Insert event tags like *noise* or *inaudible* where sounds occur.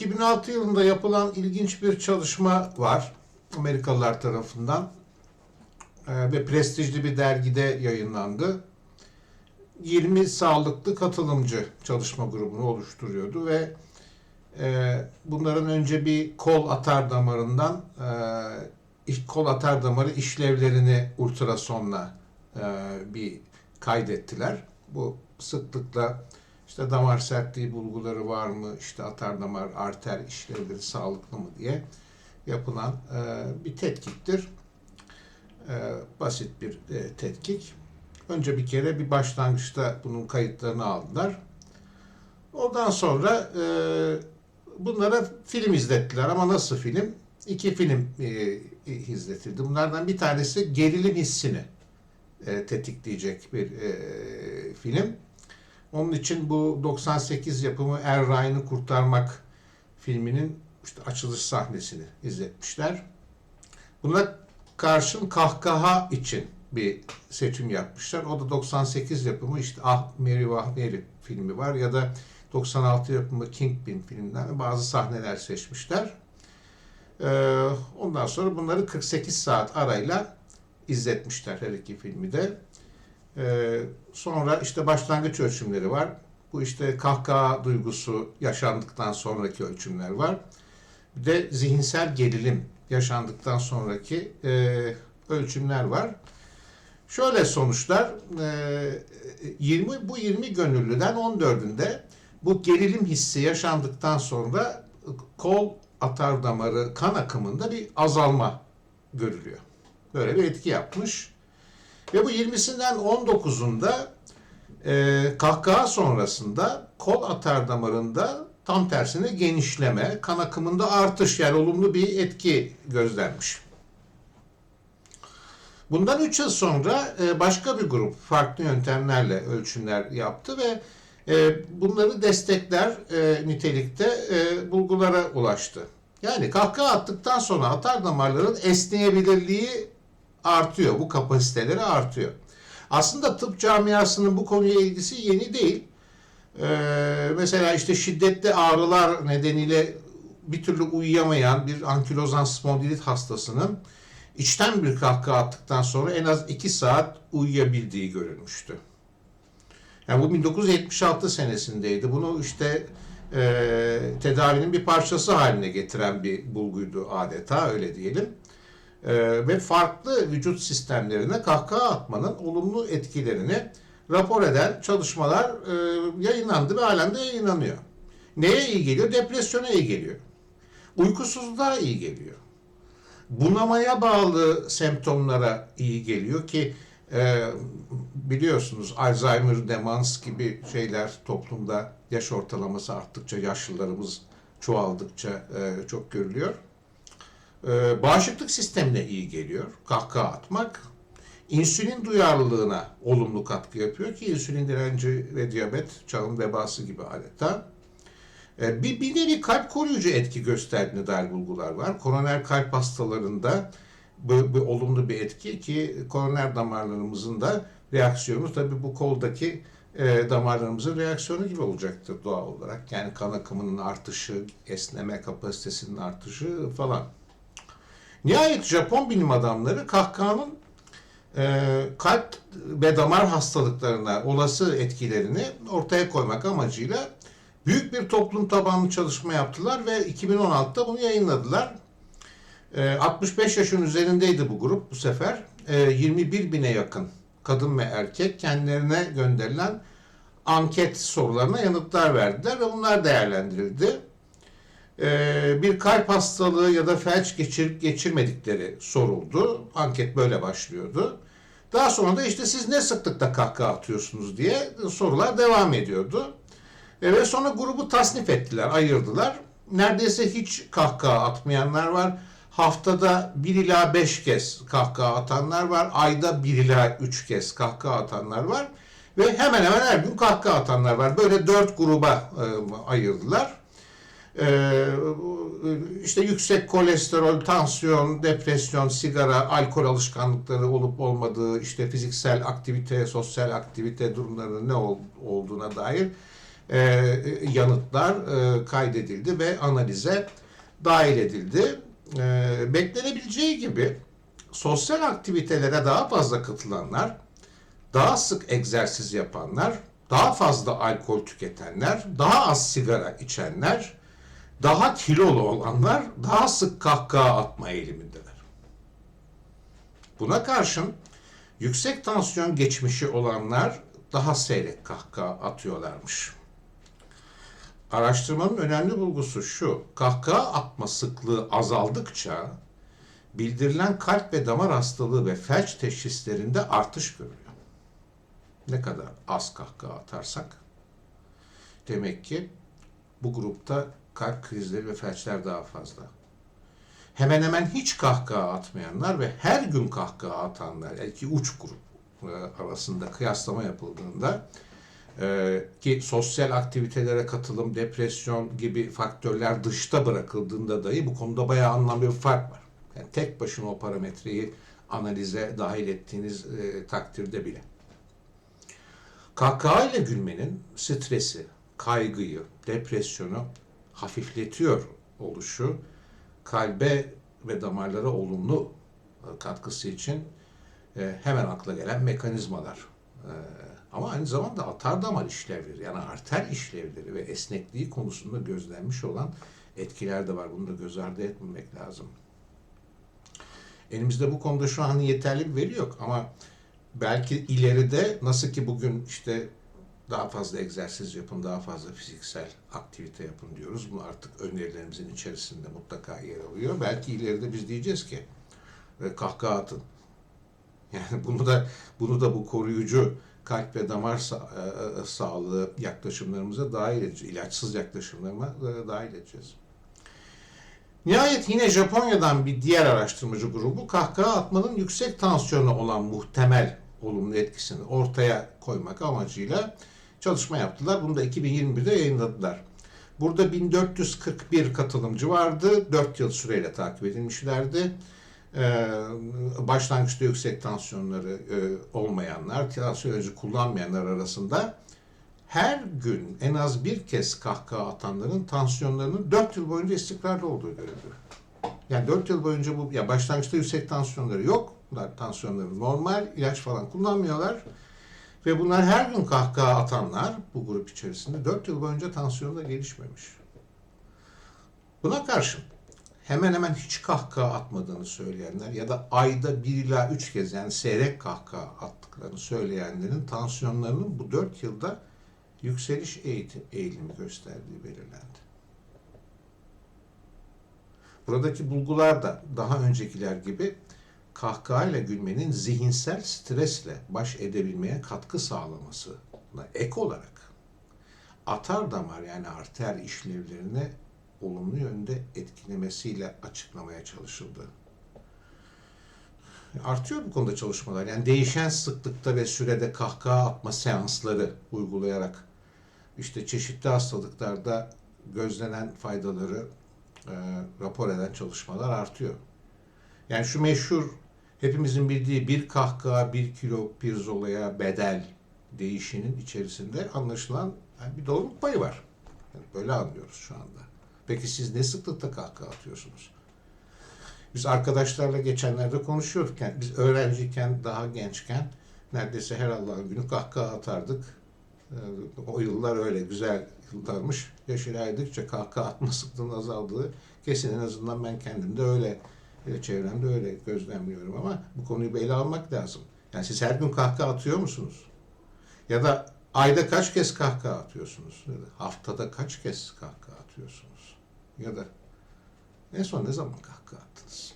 2006 yılında yapılan ilginç bir çalışma var Amerikalılar tarafından Ee, ve prestijli bir dergide yayınlandı. 20 sağlıklı katılımcı çalışma grubunu oluşturuyordu ve e, bunların önce bir kol atar damarından e, kol atar damarı işlevlerini ultrasonla e, bir kaydettiler. Bu sıklıkla işte damar sertliği bulguları var mı, işte atar damar arter işlevleri sağlıklı mı diye yapılan e, bir tetkiktir. E, basit bir e, tetkik. Önce bir kere bir başlangıçta bunun kayıtlarını aldılar. Ondan sonra e, bunlara film izlettiler ama nasıl film? İki film e, izletildi. Bunlardan bir tanesi gerilim hissini e, tetikleyecek bir e, film. Onun için bu 98 yapımı Er Ryan'ı Kurtarmak filminin işte açılış sahnesini izletmişler. Buna karşın kahkaha için bir seçim yapmışlar. O da 98 yapımı işte Ah Mary Vah Mary filmi var ya da 96 yapımı Kingpin filminden bazı sahneler seçmişler. Ee, ondan sonra bunları 48 saat arayla izletmişler her iki filmi de. Ee, sonra işte başlangıç ölçümleri var. Bu işte kahkaha duygusu yaşandıktan sonraki ölçümler var. Bir de zihinsel gerilim yaşandıktan sonraki e, ölçümler var. Şöyle sonuçlar, e, 20 bu 20 gönüllüden 14'ünde bu gerilim hissi yaşandıktan sonra kol atar damarı kan akımında bir azalma görülüyor. Böyle bir etki yapmış. Ve bu 20'sinden 19'unda e, kahkaha sonrasında kol atar damarında tam tersine genişleme, kan akımında artış yani olumlu bir etki gözlenmiş. Bundan 3 yıl sonra e, başka bir grup farklı yöntemlerle ölçümler yaptı ve e, bunları destekler e, nitelikte bulgulara ulaştı. Yani kahkaha attıktan sonra atar damarların esneyebilirliği artıyor. Bu kapasiteleri artıyor. Aslında tıp camiasının bu konuya ilgisi yeni değil. Ee, mesela işte şiddetli ağrılar nedeniyle bir türlü uyuyamayan bir ankilozan spondilit hastasının içten bir kahkaha attıktan sonra en az 2 saat uyuyabildiği görülmüştü. Yani bu 1976 senesindeydi. Bunu işte e, tedavinin bir parçası haline getiren bir bulguydu adeta öyle diyelim. E, ve farklı vücut sistemlerine kahkaha atmanın olumlu etkilerini rapor eden çalışmalar e, yayınlandı ve halen de yayınlanıyor. Neye iyi geliyor? Depresyona iyi geliyor. Uykusuzluğa iyi geliyor. Bunamaya bağlı semptomlara iyi geliyor ki e, biliyorsunuz Alzheimer, demans gibi şeyler toplumda yaş ortalaması arttıkça, yaşlılarımız çoğaldıkça e, çok görülüyor. E, bağışıklık sistemine iyi geliyor kahkaha atmak. İnsülin duyarlılığına olumlu katkı yapıyor ki insülin direnci ve diyabet çağın vebası gibi adeta. E, bir, bir nevi kalp koruyucu etki gösterdiğine dair bulgular var. Koroner kalp hastalarında bu, bu olumlu bir etki ki koroner damarlarımızın da reaksiyonu tabii bu koldaki e, damarlarımızın reaksiyonu gibi olacaktır doğal olarak. Yani kan akımının artışı, esneme kapasitesinin artışı falan. Nihayet Japon bilim adamları kahkahanın e, kalp ve damar hastalıklarına olası etkilerini ortaya koymak amacıyla büyük bir toplum tabanlı çalışma yaptılar ve 2016'da bunu yayınladılar. E, 65 yaşın üzerindeydi bu grup bu sefer. E, 21 bine yakın kadın ve erkek kendilerine gönderilen anket sorularına yanıtlar verdiler ve bunlar değerlendirildi. Ee, bir kalp hastalığı ya da felç geçirip geçirmedikleri soruldu. Anket böyle başlıyordu. Daha sonra da işte siz ne sıklıkta kahkaha atıyorsunuz diye sorular devam ediyordu. E, Ve sonra grubu tasnif ettiler, ayırdılar. Neredeyse hiç kahkaha atmayanlar var. Haftada 1 ila 5 kez kahkaha atanlar var. Ayda 1 ila 3 kez kahkaha atanlar var. Ve hemen hemen her gün kahkaha atanlar var. Böyle dört gruba e, ayırdılar. Ee, işte yüksek kolesterol, tansiyon, depresyon, sigara, alkol alışkanlıkları olup olmadığı, işte fiziksel aktivite, sosyal aktivite durumlarının ne ol- olduğuna dair e, yanıtlar e, kaydedildi ve analize dahil edildi. E, beklenebileceği gibi sosyal aktivitelere daha fazla katılanlar, daha sık egzersiz yapanlar, daha fazla alkol tüketenler, daha az sigara içenler, daha kilolu olanlar daha sık kahkaha atma eğilimindeler. Buna karşın yüksek tansiyon geçmişi olanlar daha seyrek kahkaha atıyorlarmış. Araştırmanın önemli bulgusu şu, kahkaha atma sıklığı azaldıkça bildirilen kalp ve damar hastalığı ve felç teşhislerinde artış görülüyor. Ne kadar az kahkaha atarsak demek ki bu grupta kalp krizleri ve felçler daha fazla. Hemen hemen hiç kahkaha atmayanlar ve her gün kahkaha atanlar, iki uç grup e, arasında kıyaslama yapıldığında e, ki sosyal aktivitelere katılım, depresyon gibi faktörler dışta bırakıldığında dahi bu konuda bayağı anlamlı bir fark var. Yani tek başına o parametreyi analize dahil ettiğiniz e, takdirde bile. Kahkaha ile gülmenin stresi, kaygıyı, depresyonu hafifletiyor oluşu kalbe ve damarlara olumlu e, katkısı için e, hemen akla gelen mekanizmalar. E, ama aynı zamanda atar damar işlevleri yani arter işlevleri ve esnekliği konusunda gözlenmiş olan etkiler de var. Bunu da göz ardı etmemek lazım. Elimizde bu konuda şu an yeterli bir veri yok ama belki ileride nasıl ki bugün işte daha fazla egzersiz yapın, daha fazla fiziksel aktivite yapın diyoruz. Bu artık önerilerimizin içerisinde mutlaka yer alıyor. Belki ileride biz diyeceğiz ki e, kahkaha atın. *laughs* Yani bunu da bunu da bu koruyucu kalp ve damar sa- e, sağlığı yaklaşımlarımıza dahil edeceğiz. İlaçsız yaklaşımlarıma e, dahil edeceğiz. Nihayet yine Japonya'dan bir diğer araştırmacı grubu kahkaha atmanın yüksek tansiyonu olan muhtemel olumlu etkisini ortaya koymak amacıyla çalışma yaptılar. Bunu da 2021'de yayınladılar. Burada 1441 katılımcı vardı. 4 yıl süreyle takip edilmişlerdi. Ee, başlangıçta yüksek tansiyonları e, olmayanlar, tansiyon ilacı kullanmayanlar arasında her gün en az bir kez kahkaha atanların tansiyonlarının 4 yıl boyunca istikrarlı olduğu görüldü. Yani 4 yıl boyunca bu ya başlangıçta yüksek tansiyonları yok. Bunlar tansiyonları normal, ilaç falan kullanmıyorlar. Ve bunlar her gün kahkaha atanlar bu grup içerisinde 4 yıl boyunca tansiyonu gelişmemiş. Buna karşın hemen hemen hiç kahkaha atmadığını söyleyenler ya da ayda 1 ila 3 kez yani seyrek kahkaha attıklarını söyleyenlerin tansiyonlarının bu 4 yılda yükseliş eğitim, eğilimi gösterdiği belirlendi. Buradaki bulgular da daha öncekiler gibi kahkahayla gülmenin zihinsel stresle baş edebilmeye katkı sağlamasına ek olarak atar damar yani arter işlevlerini olumlu yönde etkilemesiyle açıklamaya çalışıldı. Artıyor bu konuda çalışmalar. Yani değişen sıklıkta ve sürede kahkaha atma seansları uygulayarak işte çeşitli hastalıklarda gözlenen faydaları e, rapor eden çalışmalar artıyor. Yani şu meşhur hepimizin bildiği bir kahkaha bir kilo pirzolaya bedel değişinin içerisinde anlaşılan yani bir doğruluk payı var. Yani böyle anlıyoruz şu anda. Peki siz ne sıklıkta kahkaha atıyorsunuz? Biz arkadaşlarla geçenlerde konuşuyorduk. Yani biz öğrenciyken, daha gençken neredeyse her Allah'ın günü kahkaha atardık. Ee, O yıllar öyle güzel yıllarmış. Yaş ilerledikçe kahkaha atma sıklığının azaldığı kesin en azından ben kendimde öyle e, çevremde öyle gözlemliyorum ama bu konuyu ele almak lazım. Yani siz her gün kahkaha atıyor musunuz? Ya da ayda kaç kez kahkaha atıyorsunuz? Ya da haftada kaç kez kahkaha atıyorsunuz? Ya da en son ne zaman kahkaha attınız?